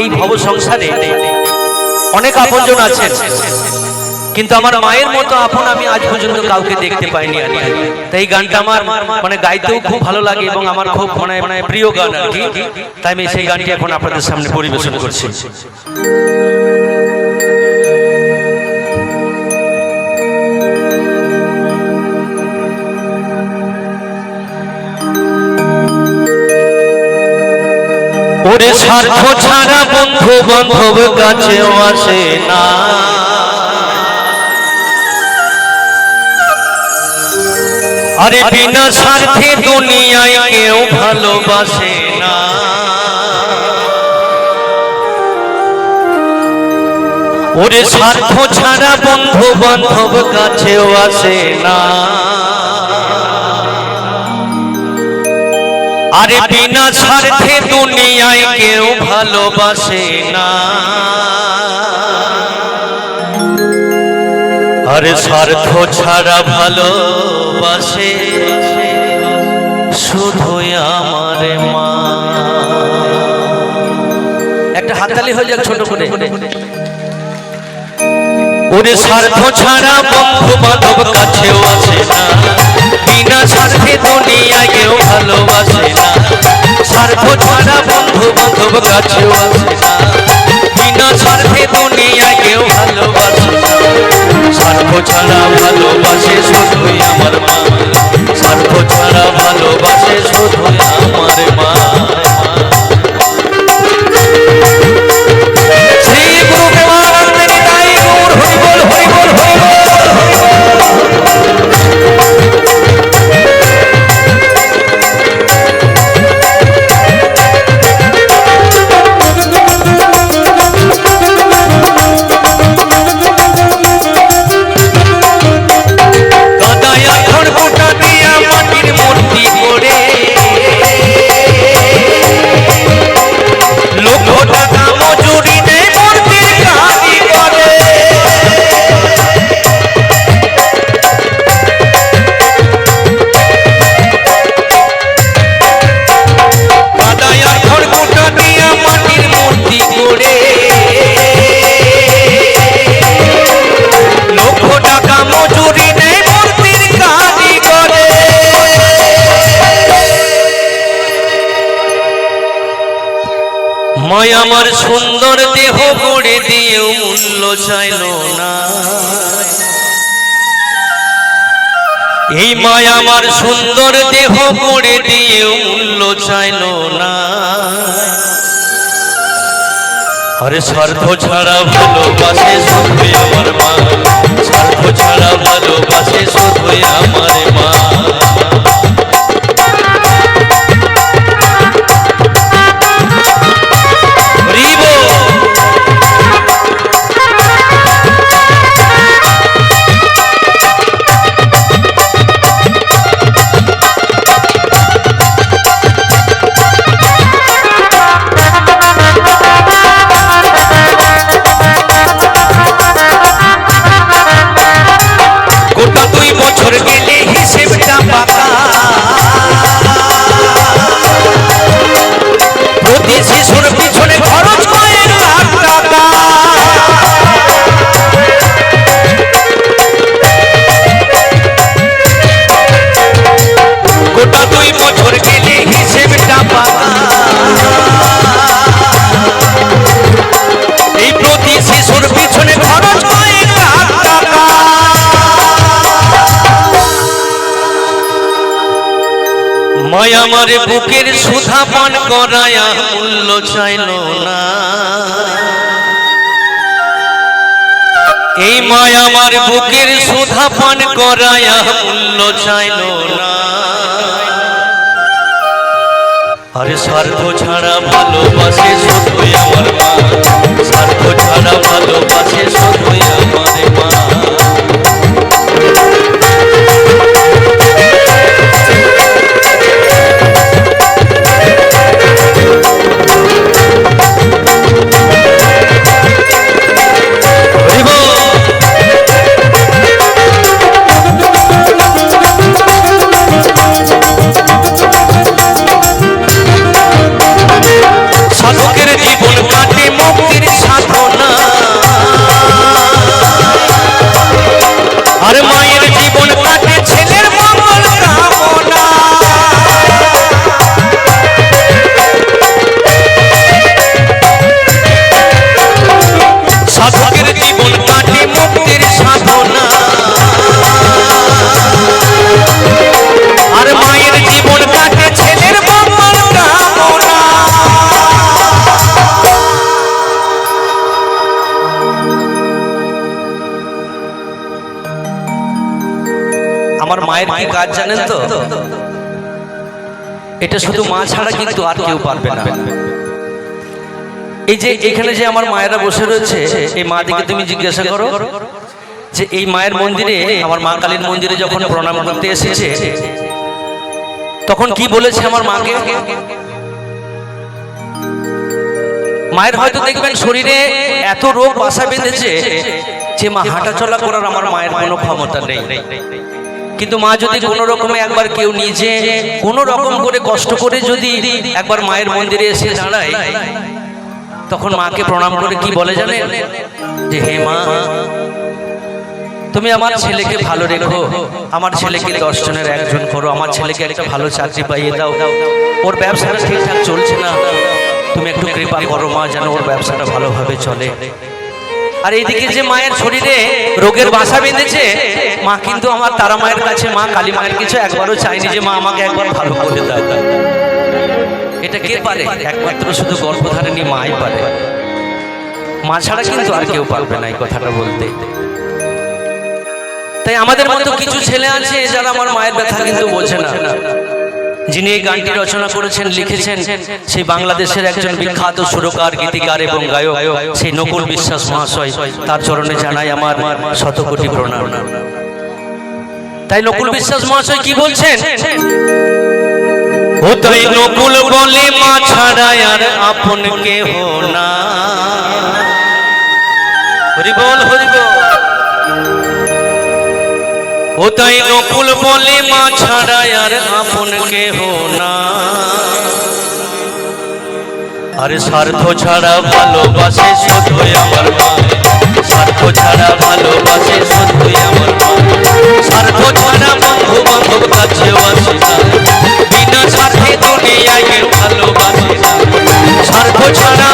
এই ভব সংসারে অনেক আপনজন আছেন। কিন্তু আমার মায়ের মতো আপন আমি আজ পর্যন্ত কাউকে দেখতে পাইনি আর তাই এই গানটা আমার মানে গাইতেও খুব ভালো লাগে এবং আমার খুব মানে মানে প্রিয় গান আর কি। তাই আমি সেই গানটি এখন আপনাদের সামনে পরিবেশন করছি। স্বার্থ ছাড়া বন্ধু বান্ধব কাছেও আসে না। আরে বিনা স্বার্থে দুনিয়ায় কেউ ভালোবাসে না। ওরে স্বার্থ ছাড়া বন্ধু বান্ধব কাছেও আসে না। আরে বিনা স্বার্থে দুনিয়ায় কেউ ভালোবাসে না। আরে স্বার্থ ছাড়া ভালোবাসে শুধু আমার মা। একটা হাততালি হয়ে যাক ছোট করে। ওরে স্বার্থ ছাড়া বন্ধু বান্ধব কাছেও আসে স্বার্থ ছাড়া বন্ধু বান্ধব কাছেও আছে। না বিনা স্বার্থে দুনিয়া কেউ ভালোবাসে স্বার্থ ছাড়া ভালোবাসে মায় আমার সুন্দর দেহ গড়ে দিয়েও মূল্য চাইল না। এই মায় আমার সুন্দর দেহ গড়ে দিয়েও মূল্য চাইল না। আরে স্বার্থ ছাড়া ভালোবাসে শুধুই আমার মা। স্বার্থ ছাড়া ভালোবাসে শুধুই আমার আমার বুকের সুধা পান করায়া মূল্য চাইল না। এই মায় আমার বুকের সুধা পান করায়া মূল্য চাইল না। আরে স্বার্থ ছাড়া ভালোবাসে শুধুই আমার মা। স্বার্থ ছাড়া ভালোবাসে শুধুই আমার মায়ের কি কাজ জানেন তো? এটা শুধু মা ছাড়া কিন্তু আর কেউ পারবে না। এই যে এখানে যে আমার মায়েরা বসে রয়েছে, এই মা দিকে তুমি জিজ্ঞাসা করো যে এই মায়ের মন্দিরে, আমার মা কালীর মন্দিরে যখন প্রণাম করতে এসেছে, তখন কি বলেছে আমার মাকে? মায়ের হয়তো দেখবেন শরীরে এত রোগ বাসা বেঁধেছে যে মা হাঁটা চলা করার আমার মায়ের কোনো ক্ষমতা নেই। কিন্তু মা যদি কোনো রকমে একবার কেউ নিজে কোনো রকম করে কষ্ট করে যদি একবার মায়ের মন্দিরে এসে দাঁড়ায় তখন মাকে প্রণাম করে কি বলে জানে যে হে মা তুমি আমার ছেলেকে ভালো রেখো আমার ছেলেকে দশ জনের একজন করো আমার ছেলেকে একটা ভালো চাকরি পাইয়ে দাও ওর ব্যবসাটা ঠিকঠাক চলছে না। তুমি একটু কৃপা করো মা যেন ওর ব্যবসাটা ভালোভাবে চলে। আর এইদিকে যে মায়ের শরীরে রোগের বাসা বেঁধেছে, মা কিন্তু আমার তারা মায়ের কাছে, মা কালী মায়ের কিছু একবারও চাইনি যে মা আমাকে একবার ভালো করে দাও। এটা কে পারে? একমাত্র শুধু গর্ভধারিণী মাই পারে। মা ছাড়া কিন্তু আর কেউ পারবে না এই কথাটা বলতে। তাই আমাদের মতো কিছু ছেলে আছে যারা আমার মায়ের ব্যথা কিন্তু বোঝে না। যিনি এই গানটি রচনা করেছেন, লিখেছেন, সেই বাংলাদেশের একজন বিখ্যাত সুরকার, গীতিকার এবং গায়ক, সেই নকুল বিশ্বাস মহাশয়। তার চরণে জানাই আমার শত কোটি প্রণাম। তাই নকুল বিশ্বাস মহাশয় কি বলছেন? ও নকুল বলে মা ছাড়া আর আপন কেহ না। হরি বল হরি বল। ও তাই নকুল বলে মা ছাড়া আর আপন কেহ না। আরে স্বার্থ ছাড়া ভালোবাসে শুধুই আমার মা। স্বার্থ ছাড়া ভালোবাসে শুধুই আমার মা। স্বার্থ ছাড়া বন্ধু বান্ধব কাছে আসে না। বিনা স্বার্থে দুনিয়ায় ভালোবাসে না। স্বার্থ ছাড়া